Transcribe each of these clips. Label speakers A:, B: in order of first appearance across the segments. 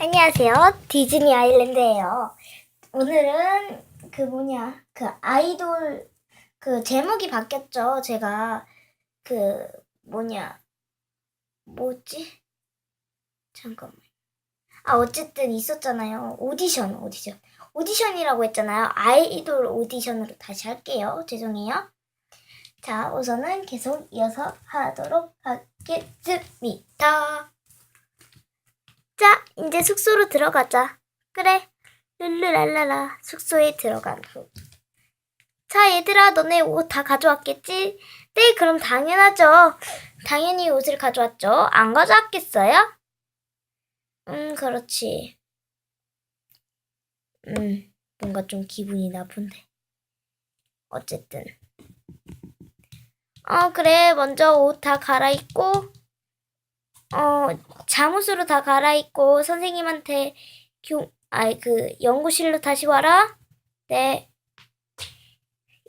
A: 안녕하세요. 디즈니 아일랜드예요. 오늘은 그 뭐냐 그 아이돌 그 제목이 바뀌었죠. 제가 그 뭐냐 뭐지? 잠깐만. 아 어쨌든 있었잖아요. 오디션 오디션 오디션이라고 했잖아요. 아이돌 오디션으로 다시 할게요. 죄송해요. 자 우선은 계속 이어서 하도록 하겠습니다. 자, 이제 숙소로 들어가자. 그래. 룰루랄라라. 숙소에 들어간 후. 자, 얘들아, 너네 옷 다 가져왔겠지? 네, 그럼 당연하죠. 당연히 옷을 가져왔죠. 안 가져왔겠어요? 음, 그렇지. 음, 뭔가 좀 기분이 나쁜데. 어쨌든. 어, 그래. 먼저 옷 다 갈아입고, 어, 잠옷으로 다 갈아입고 선생님한테 교, 아이 그 연구실로 다시 와라. 네.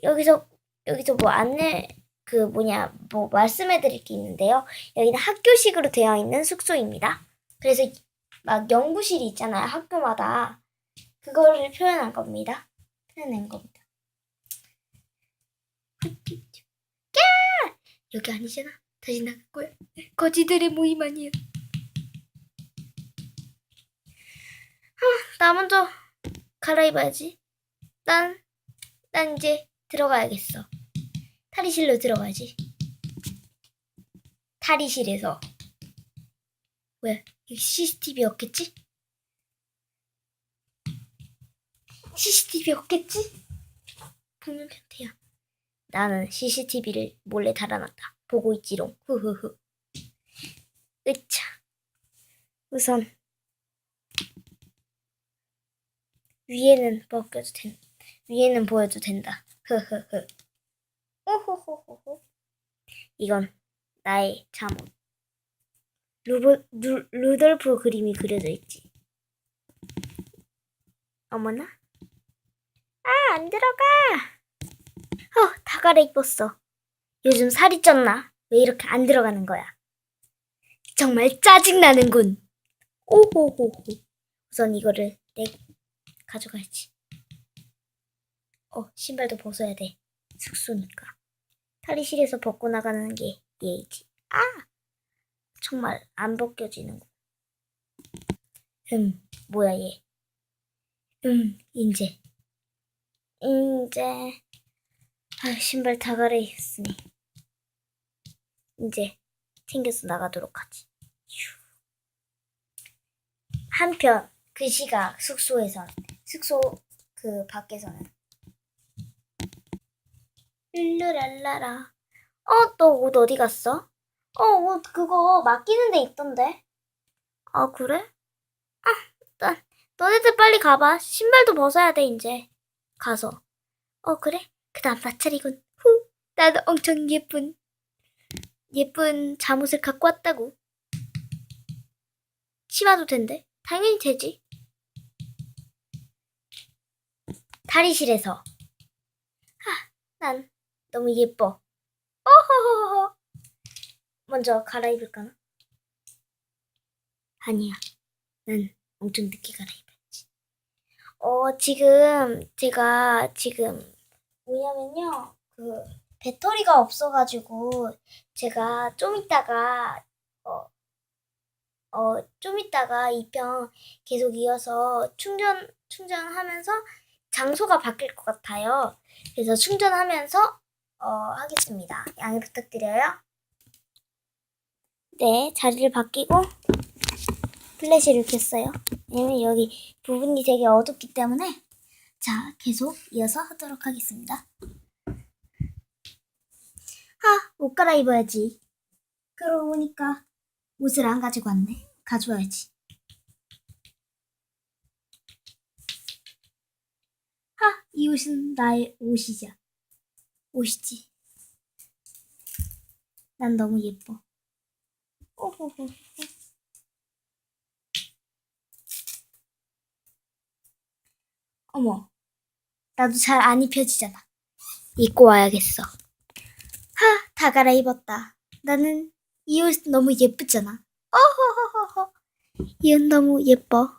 A: 여기서 여기서 뭐 안내 그 뭐냐 뭐 말씀해 드릴 게 있는데요. 여기는 학교식으로 되어 있는 숙소입니다. 그래서 막 연구실이 있잖아요. 학교마다 그거를 표현한 겁니다. 표현한 겁니다. 야! 여기 아니잖아. 다시 나갈 거야. 거지들의 모임 아니야. 나 먼저 갈아입어야지. 난, 난 이제 들어가야겠어. 탈의실로 들어가야지. 탈의실에서. 왜? 여기 CCTV 없겠지? CCTV 없겠지? 보면 변태야. 나는 CCTV를 몰래 달아놨다. 보고 있지롱. 후후후. 으차. 우선 위에는 벗겨도 된, 위에는 보여도 된다. 흐흐흐. 오호호호호. 이건 나의 잠옷. 루브, 루, 루돌프 그림이 그려져 있지. 어머나? 아, 안 들어가! 어, 다 갈아입었어. 요즘 살이 쪘나? 왜 이렇게 안 들어가는 거야? 정말 짜증나는군. 오호호호. 우선 이거를 내 가져가야지. 어, 신발도 벗어야 돼. 숙소니까. 탈의실에서 벗고 나가는 게 예의지. 아! 정말 안 벗겨지는군. 음, 뭐야 얘. 음, 인제. 인제. 아, 신발 다 갈아입었으니. 이제 챙겨서 나가도록 하지. 휴. 한편 그 시각 숙소에선 숙소 그 밖에서는 룰루랄라라 어 너 옷 어디 갔어? 어 옷 그거 맡기는 데 있던데 아 그래? 아 나, 너네들 빨리 가봐 신발도 벗어야 돼 이제 가서 어 그래? 그 다음 나차리군 후 나도 엄청 예쁜 예쁜 잠옷을 갖고 왔다고 치마도 된대 당연히 되지 탈의실에서 하, 난 너무 예뻐. 어허허허. 먼저 갈아입을까나? 아니야. 난 엄청 늦게 갈아입었지. 어, 지금 제가 지금 뭐냐면요. 그 배터리가 없어가지고 제가 좀 이따가 어, 어, 좀 이따가 이 편 계속 이어서 충전, 충전하면서 장소가 바뀔 것 같아요. 그래서 충전하면서 어, 하겠습니다. 양해 부탁드려요. 네, 자리를 바뀌고 플래시를 켰어요. 왜냐면 여기 부분이 되게 어둡기 때문에 자, 계속 이어서 하도록 하겠습니다. 아, 옷 갈아입어야지. 그러고 보니까 옷을 안 가지고 왔네. 가져와야지. 하, 이 옷은 나의 옷이자. 옷이지. 난 너무 예뻐. 오호호. 어머, 나도 잘 안 입혀지잖아. 입고 와야겠어. 하, 다 갈아입었다. 나는 이 옷 너무 예쁘잖아. 어허허허허. 이은 너무 예뻐.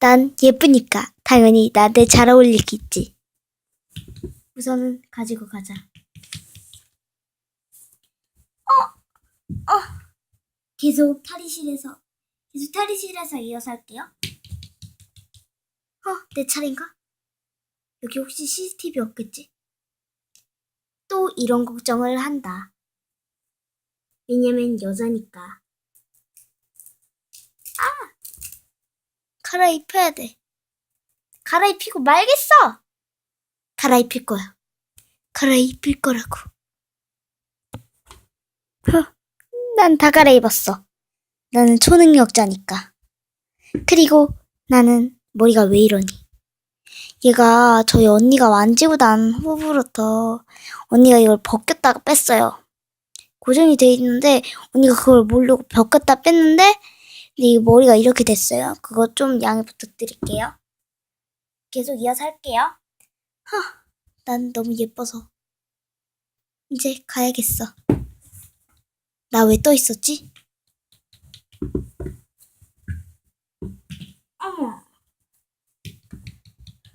A: 난 예쁘니까 당연히 나한테 잘 어울리겠지. 우선은 가지고 가자. 어, 어. 계속 탈의실에서 계속 탈의실에서 이어서 할게요. 어, 내 차례인가? 여기 혹시 CCTV 없겠지? 또 이런 걱정을 한다. 왜냐면 여자니까. 아! 갈아입혀야 돼. 갈아입히고 말겠어! 갈아입힐 거야. 갈아입힐 거라고. 난 다 갈아입었어. 나는 초능력자니까. 그리고 나는 머리가 왜 이러니? 얘가 저희 언니가 만지고 난 후부터 언니가 이걸 벗겼다가 뺐어요. 고정이 돼 있는데 언니가 그걸 모르고 벗겼다 뺐는데 근데 이 머리가 이렇게 됐어요. 그거 좀 양해 부탁드릴게요. 계속 이어서 할게요. 하, 난 너무 예뻐서 이제 가야겠어. 나 왜 떠 있었지?